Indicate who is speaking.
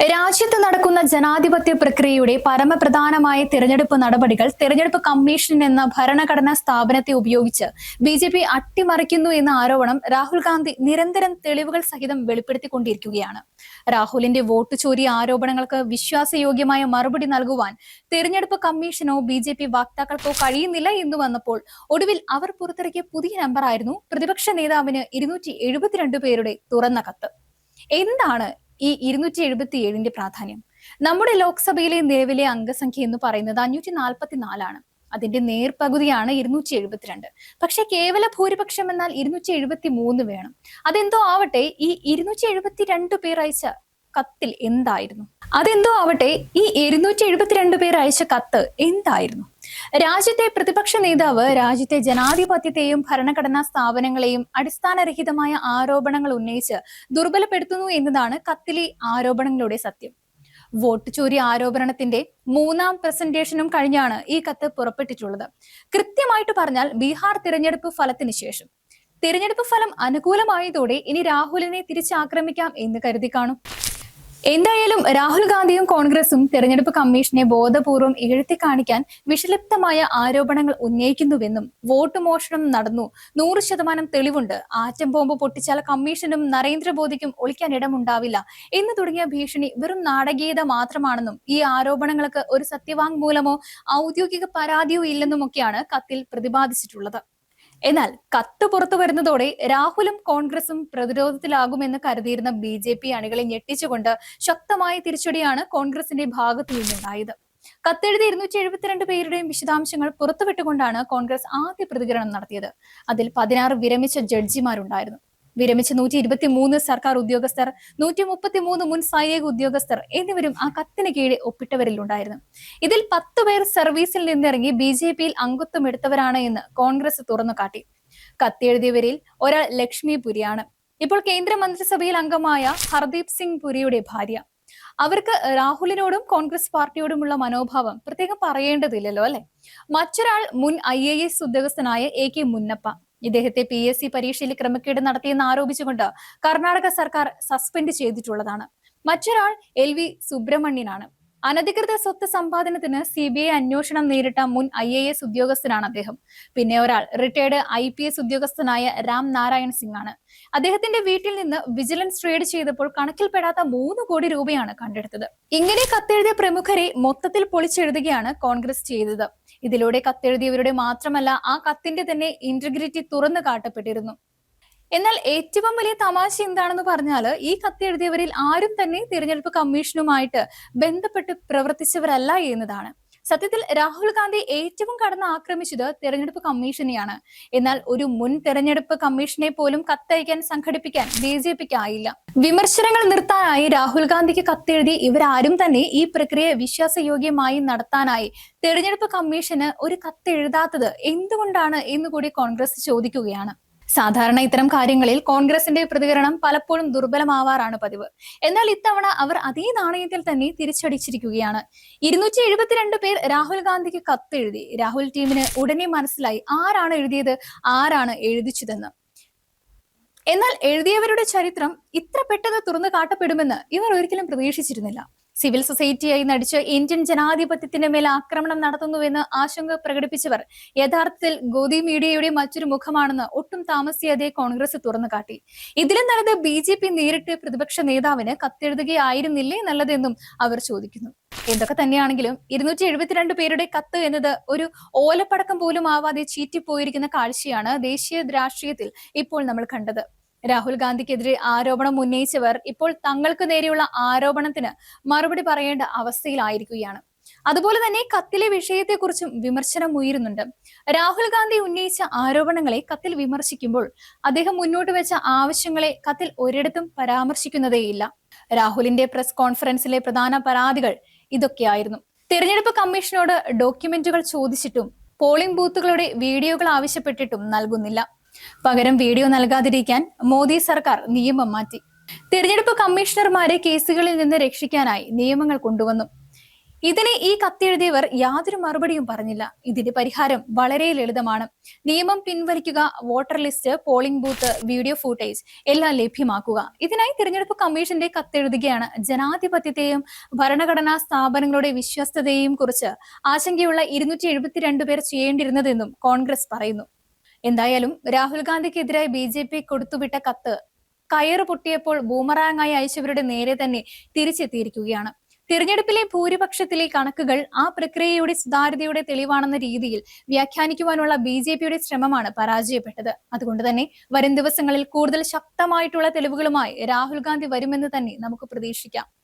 Speaker 1: രാജ്യത്ത് നടക്കുന്ന ജനാധിപത്യ പ്രക്രിയയുടെ പരമപ്രധാനമായ തിരഞ്ഞെടുപ്പ് നടപടികൾ തിരഞ്ഞെടുപ്പ് കമ്മീഷൻ എന്ന ഭരണഘടനാ സ്ഥാപനത്തെ ഉപയോഗിച്ച് ബി ജെ പി അട്ടിമറിക്കുന്നു എന്ന ആരോപണം രാഹുൽ ഗാന്ധി നിരന്തരം തെളിവുകൾ സഹിതം വെളിപ്പെടുത്തിക്കൊണ്ടിരിക്കുകയാണ്. രാഹുലിന്റെ വോട്ട് ചോരിയ ആരോപണങ്ങൾക്ക് വിശ്വാസയോഗ്യമായ മറുപടി നൽകുവാൻ തിരഞ്ഞെടുപ്പ് കമ്മീഷനോ ബി ജെ പി വക്താക്കൾക്കോ കഴിയുന്നില്ല എന്ന് വന്നപ്പോൾ ഒടുവിൽ അവർ പുറത്തിറക്കിയ പുതിയ നമ്പറായിരുന്നു പ്രതിപക്ഷ നേതാവിന് ഇരുന്നൂറ്റി പേരുടെ തുറന്ന കത്ത്. എന്താണ് ഈ ഇരുന്നൂറ്റി എഴുപത്തി ഏഴിന്റെ പ്രാധാന്യം. നമ്മുടെ ലോക്സഭയിലെ നിലവിലെ അംഗസംഖ്യ എന്ന് പറയുന്നത് അഞ്ഞൂറ്റി നാൽപ്പത്തിനാലാണ് അതിന്റെ നേർപകുതിയാണ് ഇരുന്നൂറ്റി എഴുപത്തിരണ്ട് പക്ഷെ കേവല ഭൂരിപക്ഷം എന്നാൽ ഇരുന്നൂറ്റി എഴുപത്തി മൂന്ന് വേണം. അതെന്തോ ആവട്ടെ ഈ ഇരുന്നൂറ്റി എഴുപത്തി രണ്ട് പേർ അയച്ച കത്തിൽ എന്തായിരുന്നു? അതെന്തോ ആവട്ടെ ഈ ഇരുന്നൂറ്റി എഴുപത്തിരണ്ട് പേർ അയച്ച കത്ത് എന്തായിരുന്നു? രാജ്യത്തെ പ്രതിപക്ഷ നേതാവ് രാജ്യത്തെ ജനാധിപത്യത്തെയും ഭരണഘടനാ സ്ഥാപനങ്ങളെയും അടിസ്ഥാനരഹിതമായ ആരോപണങ്ങൾ ഉന്നയിച്ച് ദുർബലപ്പെടുത്തുന്നു എന്നതാണ് കത്തിലെ ആരോപണങ്ങളുടെ സത്യം. വോട്ട് ചോരി ആരോപണത്തിന്റെ മൂന്നാം പ്രസന്റേഷനും കഴിഞ്ഞാണ് ഈ കത്ത് പുറപ്പെട്ടിട്ടുള്ളത്. കൃത്യമായിട്ട് പറഞ്ഞാൽ ബീഹാർ തിരഞ്ഞെടുപ്പ് ഫലത്തിന് ശേഷം. തിരഞ്ഞെടുപ്പ് ഫലം അനുകൂലമായതോടെ ഇനി രാഹുലിനെ തിരിച്ചാക്രമിക്കാം എന്ന് കരുതി കാണും. എന്തായാലും രാഹുൽ ഗാന്ധിയും കോൺഗ്രസും തെരഞ്ഞെടുപ്പ് കമ്മീഷനെ ബോധപൂർവം എഴുത്തി കാണിക്കാൻ വിഷലിപ്തമായ ആരോപണങ്ങൾ ഉന്നയിക്കുന്നുവെന്നും വോട്ട് മോഷണം നടന്നു. നൂറ് ശതമാനം തെളിവുണ്ട്. ആറ്റം ബോംബ് പൊട്ടിച്ചാൽ കമ്മീഷനും നരേന്ദ്രമോദിക്കും ഒളിക്കാൻ ഇടമുണ്ടാവില്ല. എന്ന് തുടങ്ങിയ ഭീഷണി വെറും നാടകീയത മാത്രമാണെന്നും ഈ ആരോപണങ്ങൾക്ക് ഒരു സത്യവാങ്മൂലമോ ഔദ്യോഗിക പരാതിയോ ഇല്ലെന്നുമൊക്കെയാണ് കത്തിൽ പ്രതിപാദിച്ചിട്ടുള്ളത്. എന്നാൽ കത്ത് പുറത്തു വരുന്നതോടെ രാഹുലും കോൺഗ്രസും പ്രതിരോധത്തിലാകുമെന്ന് കരുതിയിരുന്ന ബി ജെ പി അണികളെ ഞെട്ടിച്ചുകൊണ്ട് ശക്തമായ തിരിച്ചടിയാണ് കോൺഗ്രസിന്റെ ഭാഗത്തു നിന്നുണ്ടായത്. കത്തെഴുതി ഇരുന്നൂറ്റി എഴുപത്തിരണ്ട് പേരുടെയും വിശദാംശങ്ങൾ പുറത്തുവിട്ടുകൊണ്ടാണ് കോൺഗ്രസ് ആദ്യ പ്രതികരണം നടത്തിയത്. അതിൽ പതിനാറ് വിരമിച്ച ജഡ്ജിമാരുണ്ടായിരുന്നു. വിരമിച്ച നൂറ്റി ഇരുപത്തി മൂന്ന് സർക്കാർ ഉദ്യോഗസ്ഥർ നൂറ്റി മുപ്പത്തി മൂന്ന് മുൻ സൈനിക ഉദ്യോഗസ്ഥർ എന്നിവരും ആ കത്തിന് ഒപ്പിട്ടവരിൽ ഉണ്ടായിരുന്നു ഇതിൽ പത്ത് പേർ സർവീസിൽ നിന്നിറങ്ങി ബി ജെ പിയിൽ അംഗത്വം എടുത്തവരാണ് എന്ന് കോൺഗ്രസ് തുറന്നു കാട്ടി കത്തെഴുതിയവരിൽ ഒരാൾ ലക്ഷ്മി പുരിയാണ്. ഇപ്പോൾ കേന്ദ്ര മന്ത്രിസഭയിൽ അംഗമായ ഹർദീപ് സിംഗ് പുരിയുടെ ഭാര്യ. അവർക്ക് രാഹുലിനോടും കോൺഗ്രസ് പാർട്ടിയോടുമുള്ള മനോഭാവം പ്രത്യേകം പറയേണ്ടതില്ലല്ലോ അല്ലെ? മറ്റൊരാൾ മുൻ ഐ എ എസ് ഉദ്യോഗസ്ഥനായ എ കെ മുന്നപ്പ. ഇദ്ദേഹത്തെ പി എസ് സി പരീക്ഷയിൽ ക്രമക്കേട് നടത്തിയെന്ന് ആരോപിച്ചുകൊണ്ട് കർണാടക സർക്കാർ സസ്പെൻഡ് ചെയ്തിട്ടുള്ളതാണ്. മറ്റൊരാൾ എൽ വി സുബ്രഹ്മണ്യനാണ്. അനധികൃത സ്വത്ത് സമ്പാദനത്തിന് സി ബി ഐ അന്വേഷണം നേരിട്ട മുൻ ഐ എ എസ് ഉദ്യോഗസ്ഥനാണ് അദ്ദേഹം. പിന്നെ ഒരാൾ റിട്ടയർഡ് ഐ പി എസ് ഉദ്യോഗസ്ഥനായ രാം നാരായൺ സിംഗ് ആണ് അദ്ദേഹത്തിന്റെ വീട്ടിൽ നിന്ന് വിജിലൻസ് റെയ്ഡ് ചെയ്തപ്പോൾ കണക്കിൽപ്പെടാത്ത മൂന്ന് കോടി രൂപയാണ് കണ്ടെടുത്തത്. ഇങ്ങനെ കത്തെഴുതിയ പ്രമുഖരെ മൊത്തത്തിൽ പൊളിച്ചെഴുതുകയാണ് കോൺഗ്രസ് ചെയ്തത്. ഇതിലൂടെ കത്തെഴുതിയവരുടെ മാത്രമല്ല ആ കത്തിന്റെ തന്നെ ഇന്റഗ്രിറ്റി തുറന്നു കാട്ടപ്പെട്ടിരുന്നു. എന്നാൽ ഏറ്റവും വലിയ തമാശ എന്താണെന്ന് പറഞ്ഞാൽ ഈ കത്തെഴുതിയവരിൽ ആരും തന്നെ തിരഞ്ഞെടുപ്പ് കമ്മീഷനുമായിട്ട് ബന്ധപ്പെട്ട് പ്രവർത്തിച്ചവരല്ല എന്നതാണ്. സത്യത്തിൽ രാഹുൽ ഗാന്ധി ഏറ്റവും കടന്ന് ആക്രമിച്ചത് തെരഞ്ഞെടുപ്പ് കമ്മീഷനെയാണ്. എന്നാൽ ഒരു മുൻ തെരഞ്ഞെടുപ്പ് കമ്മീഷനെ പോലും കത്തയക്കാൻ സംഘടിപ്പിക്കാൻ ബി ജെ പിക്ക് ആയില്ല വിമർശനങ്ങൾ നിർത്താനായി രാഹുൽ ഗാന്ധിക്ക് കത്തെഴുതി ഇവരാരും തന്നെ ഈ പ്രക്രിയ വിശ്വാസയോഗ്യമായി നടത്താനായി തെരഞ്ഞെടുപ്പ് കമ്മീഷന് ഒരു കത്തെഴുതാത്തത് എന്തുകൊണ്ടാണ് എന്നുകൂടി കോൺഗ്രസ് ചോദിക്കുകയാണ്. സാധാരണ ഇത്തരം കാര്യങ്ങളിൽ കോൺഗ്രസിന്റെ പ്രതികരണം പലപ്പോഴും ദുർബലമാവാറാണ് പതിവ്. എന്നാൽ ഇത്തവണ അവർ അതേ നാണയത്തിൽ തന്നെ തിരിച്ചടിച്ചിരിക്കുകയാണ്. ഇരുന്നൂറ്റി എഴുപത്തിരണ്ട് പേർ രാഹുൽ ഗാന്ധിക്ക് കത്തെഴുതി. രാഹുൽ ടീമിന് ഉടനെ മനസ്സിലായി ആരാണ് എഴുതിയത് ആരാണ് എഴുതിച്ചതെന്ന്. എന്നാൽ എഴുതിയവരുടെ ചരിത്രം ഇത്ര പെട്ടെന്ന് തുറന്നു കാട്ടപ്പെടുമെന്ന് ഇവർ ഒരിക്കലും പ്രതീക്ഷിച്ചിരുന്നില്ല. സിവിൽ സൊസൈറ്റിയായി നടിച്ച് ഇന്ത്യൻ ജനാധിപത്യത്തിന്റെ മേൽ ആക്രമണം നടത്തുന്നുവെന്ന് ആശങ്ക പ്രകടിപ്പിച്ചവർ യഥാർത്ഥത്തിൽ ഗോദി മീഡിയയുടെ മറ്റൊരു മുഖമാണെന്ന് ഒട്ടും താമസിയാതെ കോൺഗ്രസ് തുറന്നു കാട്ടി ഇതിലും നല്ലത് ബി ജെ പി നേരിട്ട് പ്രതിപക്ഷ നേതാവിന് കത്തെഴുതുകയായിരുന്നില്ലേ നല്ലതെന്നും അവർ ചോദിക്കുന്നു. എന്തൊക്കെ തന്നെയാണെങ്കിലും ഇരുന്നൂറ്റി എഴുപത്തിരണ്ട് പേരുടെ കത്ത് എന്നത് ഒരു ഓലപ്പടക്കം പോലും ആവാതെ ചീറ്റിപ്പോയിരിക്കുന്ന കാഴ്ചയാണ് ദേശീയ രാഷ്ട്രീയത്തിൽ ഇപ്പോൾ നമ്മൾ കണ്ടത്. രാഹുൽ ഗാന്ധിക്കെതിരെ ആരോപണം ഉന്നയിച്ചവർ ഇപ്പോൾ തങ്ങൾക്ക് നേരെയുള്ള ആരോപണത്തിന് മറുപടി പറയേണ്ട അവസ്ഥയിലായിരിക്കുകയാണ്. അതുപോലെ തന്നെ കത്തിലെ വിഷയത്തെക്കുറിച്ചും വിമർശനം ഉയരുന്നുണ്ട്. രാഹുൽ ഗാന്ധി ഉന്നയിച്ച ആരോപണങ്ങളെ കത്തിൽ വിമർശിക്കുമ്പോൾ അദ്ദേഹം മുന്നോട്ട് വെച്ച ആവശ്യങ്ങളെ കത്തിൽ ഒരിടത്തും പരാമർശിക്കുന്നതേയില്ല. രാഹുലിന്റെ പ്രസ് കോൺഫറൻസിലെ പ്രധാന പരാതികൾ ഇതൊക്കെയായിരുന്നു. തിരഞ്ഞെടുപ്പ് കമ്മീഷനോട് ഡോക്യുമെന്റുകൾ ചോദിച്ചിട്ടും പോളിംഗ് ബൂത്തുകളുടെ വീഡിയോകൾ ആവശ്യപ്പെട്ടിട്ടും നൽകുന്നില്ല. പകരം വീഡിയോ നൽകാതിരിക്കാൻ മോദി സർക്കാർ നിയമം മാറ്റി. തിരഞ്ഞെടുപ്പ് കമ്മീഷണർമാരെ കേസുകളിൽ നിന്ന് രക്ഷിക്കാനായി നിയമങ്ങൾ കൊണ്ടുവന്നു. ഇതിനെ ഈ കത്തെഴുതിയവർ യാതൊരു മറുപടിയും പറഞ്ഞില്ല. ഇതിന്റെ പരിഹാരം വളരെ ലളിതമാണ്. നിയമം പിൻവലിക്കുക voter list polling booth video footage എല്ലാം ലഭ്യമാക്കുക. ഇതിനായി തിരഞ്ഞെടുപ്പ് കമ്മീഷന്റെ കത്തെഴുതുകയാണ് ജനാധിപത്യത്തെയും ഭരണഘടനാ സ്ഥാപനങ്ങളുടെ വിശ്വസ്തതയെയും കുറിച്ച് ആശങ്കയുള്ള ഇരുന്നൂറ്റി എഴുപത്തിരണ്ട് പേർ ചെയ്യേണ്ടിരുന്നതെന്നും കോൺഗ്രസ് പറയുന്നു. എന്തായാലും രാഹുൽ ഗാന്ധിക്കെതിരായി ബി ജെ പി കൊടുത്തുവിട്ട കത്ത് കയറ് പൊട്ടിയപ്പോൾ ബൂമറാങ്ങായി അയച്ചവരുടെ നേരെ തന്നെ തിരിച്ചെത്തിയിരിക്കുകയാണ്. തിരഞ്ഞെടുപ്പിലെ ഭൂരിപക്ഷത്തിലെ കണക്കുകൾ ആ പ്രക്രിയയുടെ സുതാര്യതയുടെ തെളിവാണെന്ന രീതിയിൽ വ്യാഖ്യാനിക്കുവാനുള്ള ബി ജെ പിയുടെ ശ്രമമാണ് പരാജയപ്പെട്ടത്. അതുകൊണ്ട് തന്നെ വരും ദിവസങ്ങളിൽ കൂടുതൽ ശക്തമായിട്ടുള്ള തെളിവുകളുമായി രാഹുൽ ഗാന്ധി വരുമെന്ന് തന്നെ നമുക്ക് പ്രതീക്ഷിക്കാം.